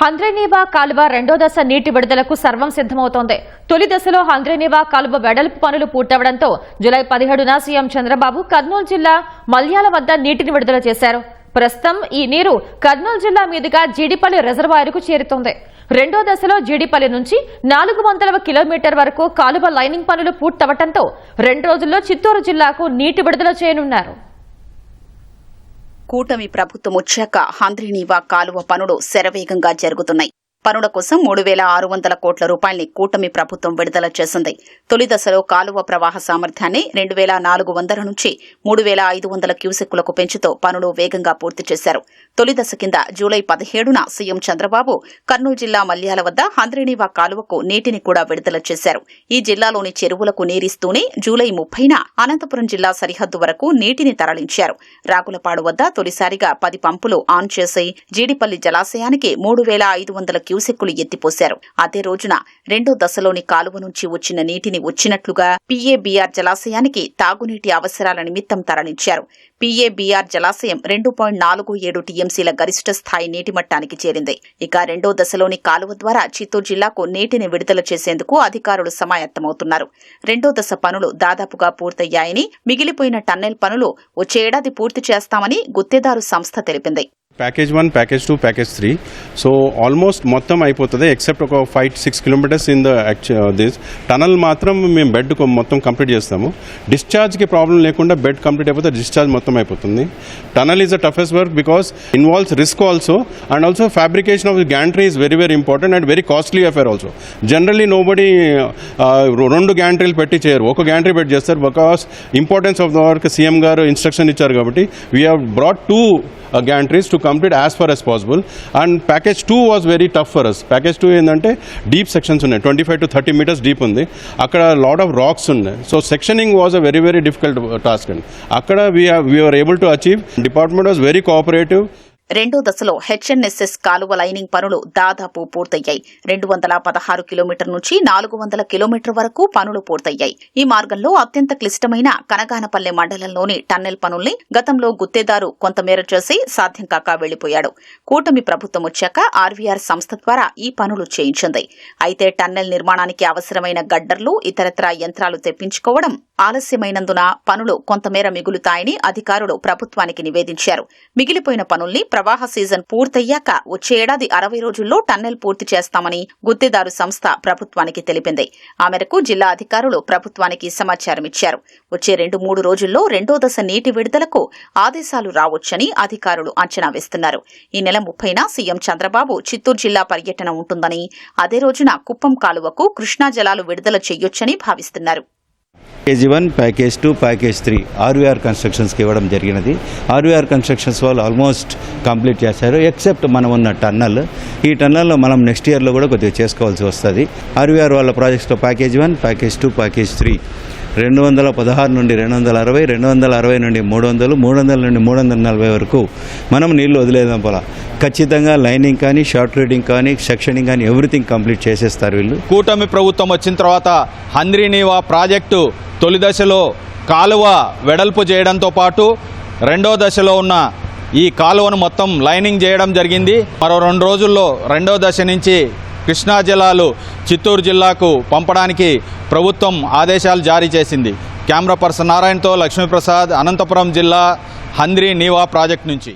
హంద్రేనీవా కాలువ రెండో దశ నీటి విడుదలకు సర్వం సిద్దమవుతోంది తొలి దశలో హంద్రేనీవా కాలువ వెడల్పు పనులు పూర్తవడంతో జులై పదిహేడున సీఎం చంద్రబాబు కర్నూలు జిల్లా మల్యాల వద్ద నీటిని విడుదల చేశారు. ప్రస్తుతం ఈ నీరు కర్నూలు జిల్లా మీదుగా జీడిపల్లి రిజర్వాయర్కు చేరుతోంది. రెండో దశలో జీడిపల్లి నుంచి నాలుగు వందల కిలోమీటర్ వరకు కాలువ లైనింగ్ పనులు పూర్తవడంతో రెండు రోజుల్లో చిత్తూరు జిల్లాకు నీటి విడుదల చేయనున్నారు. కూటమి ప్రభుత్వం వచ్చాక హంద్రీనీవా కాలువ పనులు శరవేగంగా జరుగుతున్నాయి. పనుల కోసం మూడు వేల ఆరు వందల కోట్ల రూపాయల్ని కూటమి ప్రభుత్వం విడుదల చేసింది. తొలి దశలో కాలువ ప్రవాహ సామర్థ్యాన్ని రెండు వేల నాలుగు వందల నుంచి మూడు వేల ఐదు వందల క్యూసెక్కులకు పెంచుతూ పనులు వేగంగా పూర్తి చేశారు. తొలి దశ కింద జూలై పదిహేడున సీఎం చంద్రబాబు కర్నూలు జిల్లా మల్యాల వద్ద హంద్రీనీవా కాలువకు నీటిని కూడా విడుదల చేశారు. ఈ జిల్లాలోని చెరువులకు నీరిస్తూనే జూలై ముప్పైన అనంతపురం జిల్లా సరిహద్దు వరకు నీటిని తరలించారు. రాగులపాడు వద్ద తొలిసారిగా పది పంపులు ఆన్ చేసి జీడిపల్లి జలాశయానికి మూడు వేల ఐదు వందల క్యూసెక్కులు ఎత్తిపోశారు. అదే రోజున రెండో దశలోని కాలువ నుంచి వచ్చిన నీటిని వచ్చినట్లుగా పీఏబీఆర్ జలాశయానికి తాగునీటి అవసరాల నిమిత్తం తరలించారు. పీఏబీఆర్ జలాశయం రెండు పాయింట్ నాలుగు ఏడు టీఎంసీల గరిష్ట స్థాయి నీటి మట్టానికి చేరింది. ఇక రెండో దశలోని కాలువ ద్వారా చిత్తూరు జిల్లాకు నీటిని విడుదల చేసేందుకు అధికారులు సమాయత్తమవుతున్నారు. రెండో దశ పనులు దాదాపుగా పూర్తయ్యాయని మిగిలిపోయిన టన్నెల్ పనులు వచ్చే ఏడాది పూర్తి చేస్తామని గుత్తేదారు సంస్థ తెలిపింది. Package one package two package three. So almost మొత్తం అయిపోతుంది ఎక్సెప్ట్ ఒక five six kilometres in the uh, this. Tunnel మాత్రం మేము బెడ్ మొత్తం కంప్లీట్ చేస్తాము. డిశ్చార్జ్కి ప్రాబ్లం లేకుండా బెడ్ కంప్లీట్ అయిపోతే డిశ్చార్జ్ మొత్తం అయిపోతుంది. Tunnel is the toughest work because involves risk also and also fabrication of gantry is very very important and very costly affair also generally nobody రెండు గ్యాంట్రీలు పెట్టి చేయరు. ఒక గ్యాంట్రీ పెట్టి చేస్తారు because importance of the work CM గారు instruction ఇచ్చారు కాబట్టి we have brought two gantries to complete as far as possible and package two was very tough for us package two ఏంటంటే డీప్ సెక్షన్స్ ఉన్నాయి. Twenty five to thirty metres deep ఉంది. అక్కడ lot of rocks ఉన్నాయి. So sectioning was a very very difficult task అండి. అక్కడ we are able to achieve department was very cooperative రెండో దశలో HNSS కాలువ లైనింగ్ పనులు దాదాపు పూర్తయ్యాయి. రెండు వందల పదహారు కిలోమీటర్ నుంచి నాలుగు వందల కిలోమీటర్ వరకు పనులు పూర్తయ్యాయి. ఈ మార్గంలో అత్యంత క్లిష్టమైన కనగానపల్లె మండలంలోని టన్నెల్ పనుల్ని గతంలో గుత్తేదారు కొంతమేర చేసి సాధ్యం కాక వెళ్ళిపోయాడు కూటమి ప్రభుత్వం వచ్చాక ఆర్వీఆర్ సంస్థ ద్వారా ఈ పనులు చేయించింది. అయితే టన్నెల్ నిర్మాణానికి అవసరమైన గడ్డర్లు ఇతరత్రా యంత్రాలు తెప్పించుకోవడం ఆలస్యమైనందున పనులు కొంతమేర మిగులుతాయని అధికారులు ప్రభుత్వానికి నివేదించారు. మిగిలిపోయిన పనుల్ని ప్రవాహ సీజన్ పూర్తయ్యాక వచ్చే ఏడాది అరవై రోజుల్లో టన్నెల్ పూర్తి చేస్తామని గుత్తేదారు సంస్థ ప్రభుత్వానికి తెలిపింది. ఆ మేరకు జిల్లా అధికారులు ప్రభుత్వానికి సమాచారం ఇచ్చారు. వచ్చే రెండు మూడు రోజుల్లో రెండో దశ నీటి విడుదలకు ఆదేశాలు రావచ్చని అధికారులు అంచనా వేస్తున్నారు. ఈ నెల ముప్పైన సీఎం చంద్రబాబు చిత్తూరు జిల్లా పర్యటన ఉంటుందని అదే రోజున కుప్పం కాలువకు కృష్ణా జలాలు విడుదల చేయొచ్చని భావిస్తున్నారు. Package one package two package three RVR కన్స్ట్రక్షన్స్కి ఇవ్వడం జరిగినది. ఆర్వీఆర్ కన్స్ట్రక్షన్స్ వాళ్ళు ఆల్మోస్ట్ కంప్లీట్ చేశారు ఎక్సెప్ట్ మనం ఉన్న టన్నల్. ఈ టన్నల్లో మనం నెక్స్ట్ ఇయర్లో కూడా కొద్దిగా చేసుకోవాల్సి వస్తుంది. ఆర్వీఆర్ వాళ్ళ ప్రాజెక్ట్స్లో package one package two package three. రెండు వందల పదహారు నుండి రెండు వందల అరవై రెండు వందల అరవై నుండి మూడు వందలు మూడు వందల నుండి మూడు వందల నలభై వరకు మనం నీళ్ళు వదిలేదాం పోలా. ఖచ్చితంగా లైనింగ్ కానీ షార్ట్ రీడింగ్ కానీ సెక్షనింగ్ కానీ ఎవ్రీథింగ్ కంప్లీట్ చేసేస్తారు వీళ్ళు. కూటమి ప్రభుత్వం వచ్చిన తర్వాత హంద్రీనీవా ప్రాజెక్టు తొలి దశలో కాలువ వెడల్పు చేయడంతో పాటు రెండో దశలో ఉన్న ఈ కాలువను మొత్తం లైనింగ్ చేయడం జరిగింది. మరో రెండు రోజుల్లో రెండో దశ నుంచి కృష్ణా జలాలు చిత్తూరు జిల్లాకు పంపడానికి ప్రభుత్వం ఆదేశాలు జారీ చేసింది. కెమెరా పర్సన్ నారాయణతో లక్ష్మీప్రసాద్ అనంతపురం జిల్లా హంద్రి నీవా ప్రాజెక్ట్ నుంచి.